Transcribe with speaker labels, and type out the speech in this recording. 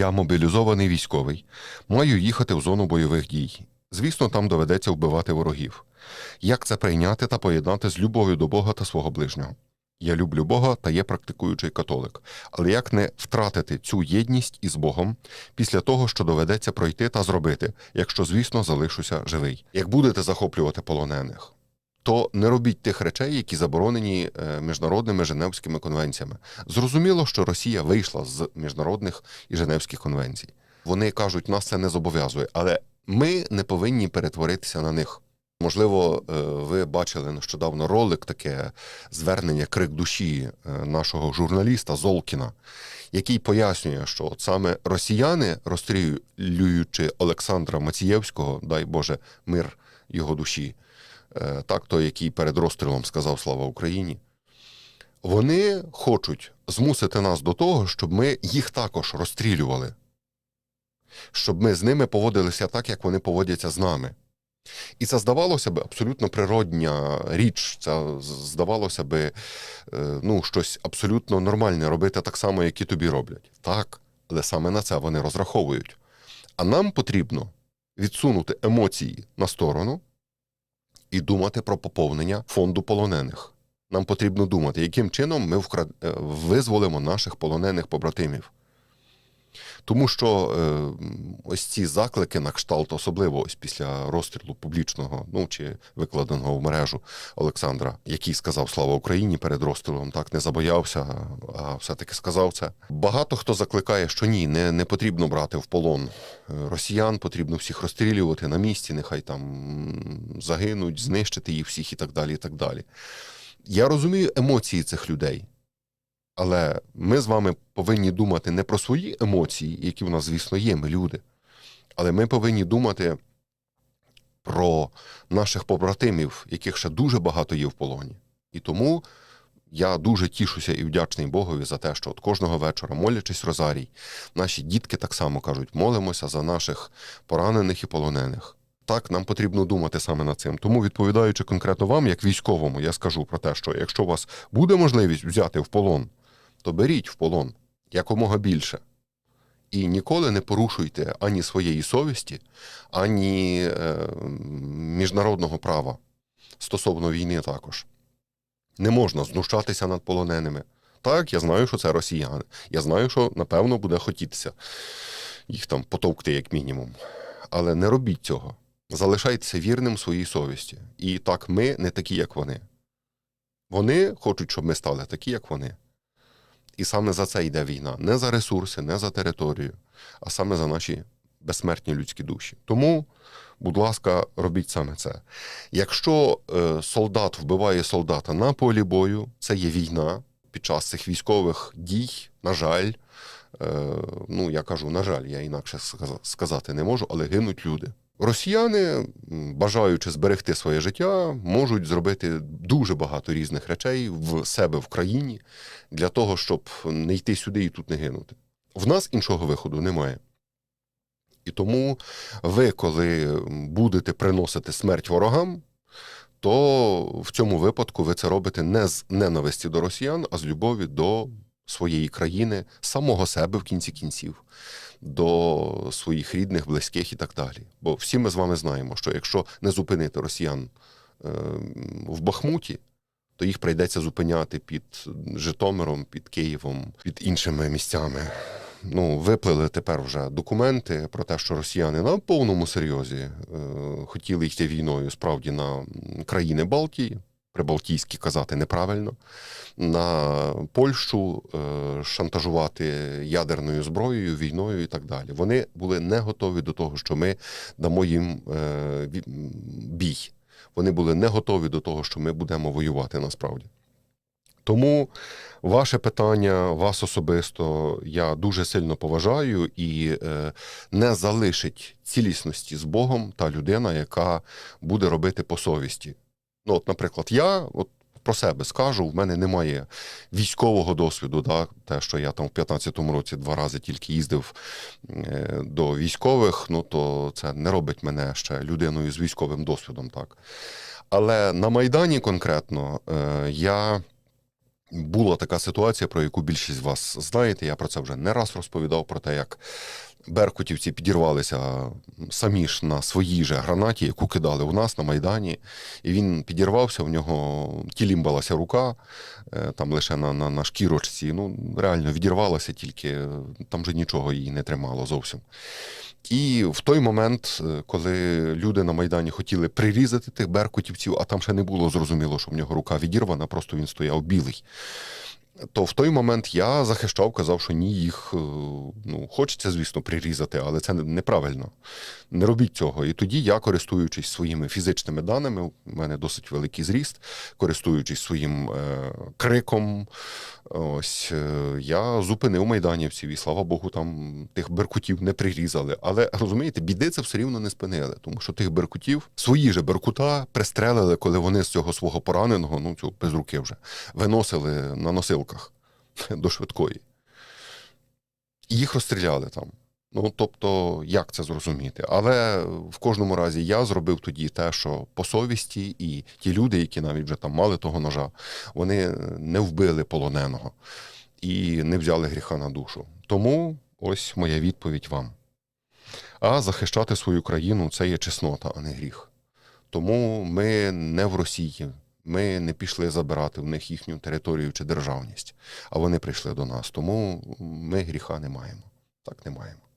Speaker 1: я мобілізований військовий, маю їхати в зону бойових дій. Звісно, там доведеться вбивати ворогів. Як це прийняти та поєднати з любов'ю до Бога та свого ближнього? Я люблю Бога та є практикуючий католик. Але як не втратити цю єдність із Богом після того, що доведеться пройти та зробити, якщо, звісно, залишуся живий? Як будете захоплювати полонених, то не робіть тих речей, які заборонені е, міжнародними Женевськими конвенціями. Зрозуміло, що Росія вийшла з міжнародних і Женевських конвенцій. Вони кажуть, нас це не зобов'язує, але ми не повинні перетворитися на них. Можливо, е, ви бачили нещодавно ролик, таке звернення крик душі е, нашого журналіста Золкіна, який пояснює, що от саме росіяни, розстрілюючи Олександра Мацієвського, дай Боже, мир його душі, так той, який перед розстрілом сказав Слава Україні. Вони хочуть змусити нас до того, щоб ми їх також розстрілювали, щоб ми з ними поводилися так, як вони поводяться з нами. І це здавалося б абсолютно природня річ. Це здавалося би е, ну, щось абсолютно нормальне робити так само, як і тобі роблять. Так, але саме на це вони розраховують. А нам потрібно відсунути емоції на сторону і думати про поповнення фонду полонених. Нам потрібно думати, яким чином ми вкра... е, визволимо наших полонених побратимів. Тому що е, ось ці заклики на кшталт, особливо ось після розстрілу публічного, ну чи викладеного в мережу Олександра, який сказав Слава Україні перед розстрілом, так не забоявся, а все-таки сказав це. Багато хто закликає, що ні, не, не потрібно брати в полон е, росіян, потрібно всіх розстрілювати на місці, нехай там загинуть, знищити їх всіх і так далі. і так далі. Я розумію емоції цих людей. Але ми з вами повинні думати не про свої емоції, які в нас, звісно, є, ми люди. Але ми повинні думати про наших побратимів, яких ще дуже багато є в полоні. І тому я дуже тішуся і вдячний Богові за те, що от кожного вечора, молячись Розарій, наші дітки так само кажуть, молимося за наших поранених і полонених. Так, нам потрібно думати саме над цим. Тому, відповідаючи конкретно вам, як військовому, я скажу про те, що якщо у вас буде можливість взяти в полон, то беріть в полон якомога більше. І ніколи не порушуйте ані своєї совісті, ані е, міжнародного права стосовно війни також. Не можна знущатися над полоненими. Так, я знаю, що це росіяни. Я знаю, що напевно буде хотітися їх там потовкти, як мінімум. Але не робіть цього. Залишайтеся вірним своїй совісті. І так ми не такі, як вони. Вони хочуть, щоб ми стали такі, як вони. І саме за це йде війна. Не за ресурси, не за територію, а саме за наші безсмертні людські душі. Тому, будь ласка, робіть саме це. Якщо е, солдат вбиває солдата на полі бою, це є війна. Під час цих військових дій, на жаль, е, ну я кажу, на жаль, я інакше сказати не можу, але гинуть люди. Росіяни, бажаючи зберегти своє життя, можуть зробити дуже багато різних речей в себе в країні для того, щоб не йти сюди і тут не гинути. В нас іншого виходу немає. І тому ви, коли будете приносити смерть ворогам, то в цьому випадку ви це робите не з ненависті до росіян, а з любові до своєї країни, самого себе в кінці кінців, до своїх рідних, близьких і так далі. Бо всі ми з вами знаємо, що якщо не зупинити росіян е, в Бахмуті, то їх прийдеться зупиняти під Житомиром, під Києвом, під іншими місцями. Ну, виплили тепер вже документи про те, що росіяни на повному серйозі е, хотіли йти війною справді на країни Балтії, прибалтійські казати неправильно, на Польщу е, шантажувати ядерною зброєю, війною і так далі. Вони були не готові до того, що ми дамо їм е, бій. Вони були не готові до того, що ми будемо воювати насправді. Тому ваше питання, вас особисто, я дуже сильно поважаю і е, не залишить цілісності з Богом та людина, яка буде робити по совісті. Ну, от, наприклад, я от про себе скажу, в мене немає військового досвіду, да, те, що я там в 15-му році два рази тільки їздив е, до військових, ну то це не робить мене ще людиною з військовим досвідом, так. Але на Майдані конкретно е, я була така ситуація, про яку більшість з вас знаєте. Я про це вже не раз розповідав, про те, як беркутівці підірвалися самі ж на своїй же гранаті, яку кидали у нас на Майдані. І він підірвався, в нього тілімбалася рука, е, там лише на, на, на шкірочці. Ну, реально відірвалася, тільки е, там же нічого її не тримало зовсім. І в той момент, е, коли люди на Майдані хотіли прирізати тих беркутівців, а там ще не було зрозуміло, що в нього рука відірвана, просто він стояв білий. То в той момент я захищав, казав, що ні, їх е, ну, хочеться, звісно, прирізати, але це неправильно. Не робіть цього. І тоді я, користуючись своїми фізичними даними, у мене досить великий зріст, користуючись своїм е, криком, ось е, я зупинив майданівців, і слава Богу, там тих беркутів не прирізали. Але розумієте, біди це все рівно не спинили, тому що тих беркутів свої же беркута пристрелили, коли вони з цього свого пораненого, ну цього без руки вже, виносили на носилках до швидкої. І їх розстріляли там. Ну, тобто, як це зрозуміти? Але в кожному разі я зробив тоді те, що по совісті, і ті люди, які навіть вже там мали того ножа, вони не вбили полоненого і не взяли гріха на душу. Тому ось моя відповідь вам. А захищати свою країну це є чеснота, а не гріх. Тому ми не в Росії. Ми не пішли забирати в них їхню територію чи державність, а вони прийшли до нас. Тому ми гріха не маємо. Так не маємо.